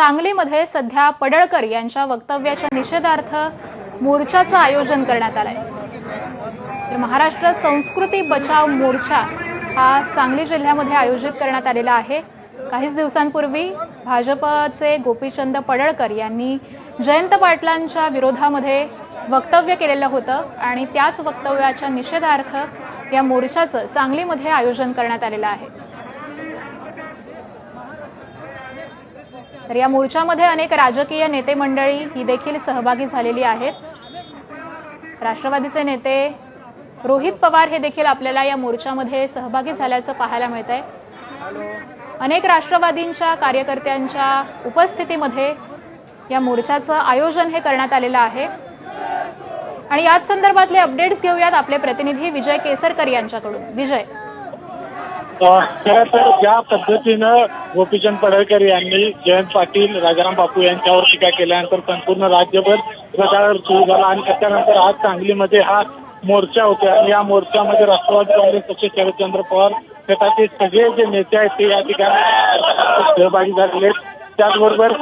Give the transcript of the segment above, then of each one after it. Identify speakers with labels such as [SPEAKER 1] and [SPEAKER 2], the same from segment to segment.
[SPEAKER 1] सांगलीमध्ये सध्या पडळकर यांच्या वक्तव्याच्या निषेधार्थ मोर्चाचं आयोजन करण्यात आलंय. तर महाराष्ट्र संस्कृती बचाव मोर्चा हा सांगली जिल्ह्यामध्ये आयोजित करण्यात आलेला आहे. काहीच दिवसांपूर्वी भाजपचे गोपीचंद पडळकर यांनी जयंत पाटलांच्या विरोधामध्ये वक्तव्य केलेलं होतं आणि त्याच वक्तव्याच्या निषेधार्थ या मोर्चाचं सांगलीमध्ये आयोजन करण्यात आलेलं आहे. तर या मोर्चामध्ये अनेक राजकीय नेते मंडळी ही देखील सहभागी झालेली आहेत. राष्ट्रवादीचे नेते रोहित पवार हे देखील आपल्याला या मोर्चामध्ये सहभागी झाल्याचं पाहायला मिळत आहे अनेक राष्ट्रवादींच्या कार्यकर्त्यांच्या उपस्थितीमध्ये या मोर्चाचं आयोजन हे करण्यात आलेलं आहे. आणि याच संदर्भातले अपडेट्स घेऊयात आपले प्रतिनिधी विजय केसरकर यांच्याकडून. विजय.
[SPEAKER 2] खरं तर ज्या पद्धतीनं गोपीचंद पडळकर यांनी जयंत पाटील राजाराम बापू यांच्यावर टीका केल्यानंतर संपूर्ण राज्यभर गदारोळ सुरू झाला. आणि त्याच्यानंतर आज सांगलीमध्ये हा मोर्चा होता. आणि या मोर्चामध्ये राष्ट्रवादी काँग्रेस पक्ष शरदचंद्र पवार गटाचे सगळे जे नेते आहेत ते या ठिकाणी सहभागी झालेले आहेत. त्याचबरोबर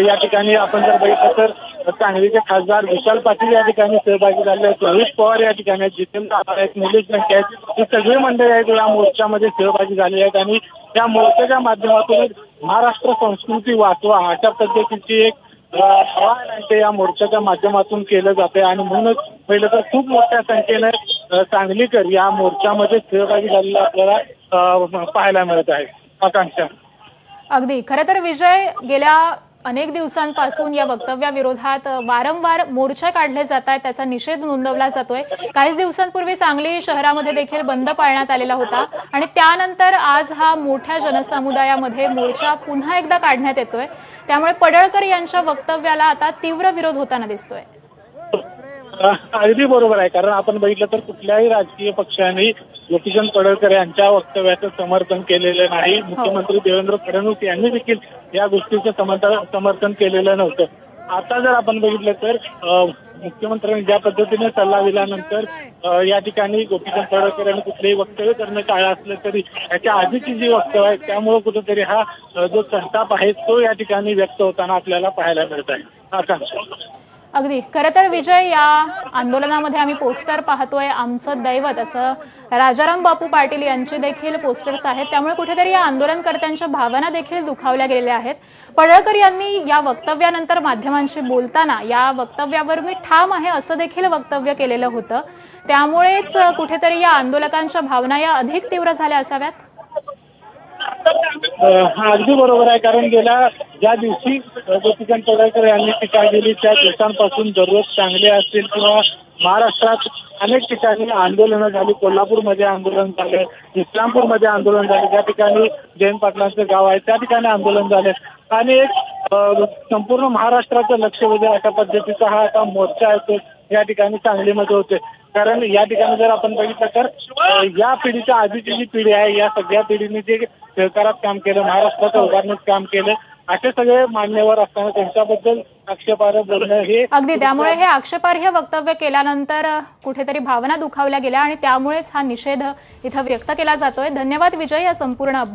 [SPEAKER 2] या ठिकाणी आपण जर बघितलं तर सांगलीचे खासदार विशाल पाटील या ठिकाणी सहभागी झाले आहेत. रोहित पवार या ठिकाणी आहेत. जितेंद्र आव्हाड आहेत. निलेश लंके आहेत. ही सगळी मंडळी आहेत या मोर्चामध्ये सहभागी झालेली आहेत. आणि या मोर्चाच्या माध्यमातून महाराष्ट्र संस्कृती वाचवा अशा पद्धतीची एक आवाहन आहे ते या मोर्चाच्या माध्यमातून केलं जाते आणि म्हणूनच पहिलं तर खूप मोठ्या संख्येने सांगलीकर या मोर्चामध्ये सहभागी झालेला आपल्याला पाहायला मिळत आहे. आकांक्षा.
[SPEAKER 1] अगदी. खरं तर विजय गेल्या अनेक दिवसांपासून या वक्तव्याविरोधात वारंवार मोर्चे काढले जात आहेत त्याचा निषेध नोंदवला जातोय. काहीच दिवसांपूर्वी सांगली शहरामध्ये देखील बंद पाळण्यात आलेला होता आणि त्यानंतर आज हा मोठ्या जनसमुदायामध्ये मोर्चा पुन्हा एकदा काढण्यात येतोय. त्यामुळे पडळकर यांच्या वक्तव्याला आता तीव्र विरोध होताना दिसतोय.
[SPEAKER 2] अगदी बरोबर आहे. कारण आपण बघितलं तर कुठल्याही राजकीय पक्षाने गोपीचंद पडळकर यांच्या वक्तव्याचं समर्थन केलेलं नाही. मुख्यमंत्री देवेंद्र फडणवीस यांनी देखील या गोष्टीचं समर्थन समर्थन केलेलं नव्हतं. आता जर आपण बघितलं तर मुख्यमंत्र्यांनी ज्या पद्धतीने सल्ला दिल्यानंतर या ठिकाणी गोपीचंद पडळकर यांनी कुठलेही वक्तव्य करणं टाळलं असलं तरी याच्या आधीची जी वक्तव्य आहेत त्यामुळे कुठेतरी हा जो संताप आहे तो या ठिकाणी व्यक्त होताना आपल्याला पाहायला मिळत आहे. आकांक्षा.
[SPEAKER 1] अगदी. खरं तर विजय या आंदोलनामध्ये आम्ही पोस्टर पाहतोय आमचं दैवत. असं राजाराम बापू पाटील यांचे देखील पोस्टर्स आहेत. त्यामुळे कुठेतरी या आंदोलनकर्त्यांच्या भावना देखील दुखावल्या गेलेल्या आहेत. पडळकर यांनी या वक्तव्यानंतर माध्यमांशी बोलताना या वक्तव्यावर मी ठाम आहे असं देखील वक्तव्य केलेलं होतं. त्यामुळेच कुठेतरी या आंदोलकांच्या भावना या अधिक तीव्र झाल्या असाव्यात.
[SPEAKER 2] हा अगदी बरोबर आहे कारण गेल्या ज्या दिवशी गोपीचंद पडळकर यांनी टीका केली त्या दिवसांपासून दररोज चांगले असतील किंवा महाराष्ट्रात अनेक ठिकाणी आंदोलनं झाली कोल्हापूरमध्ये आंदोलन झालं इस्लामपूरमध्ये आंदोलन झाले ज्या ठिकाणी जयंत पाटलांचं गाव आहे त्या ठिकाणी आंदोलन झाले. आणि एक संपूर्ण महाराष्ट्राचं लक्ष वेधेल अशा पद्धतीचा हा आता मोर्चा आहे तो या ठिकाणी सांगलीमध्ये होते कारण या ठिकाणी जर आपण बघितलं तर या पिढीच्या आधीची जी पिढी आहे या सगळ्या पिढीने जे सहकारात काम केलं महाराष्ट्राच्या उभारणीत काम केलं असे सगळे मान्यवर असताना त्यांच्याबद्दल आक्षेपार्ह बोलणं हे
[SPEAKER 1] अगदी त्यामुळे हे आक्षेपार्ह वक्तव्य केल्यानंतर कुठेतरी भावना दुखावल्या गेल्या आणि त्यामुळेच हा निषेध इथं व्यक्त केला जातोय. धन्यवाद विजय या संपूर्ण अपडेट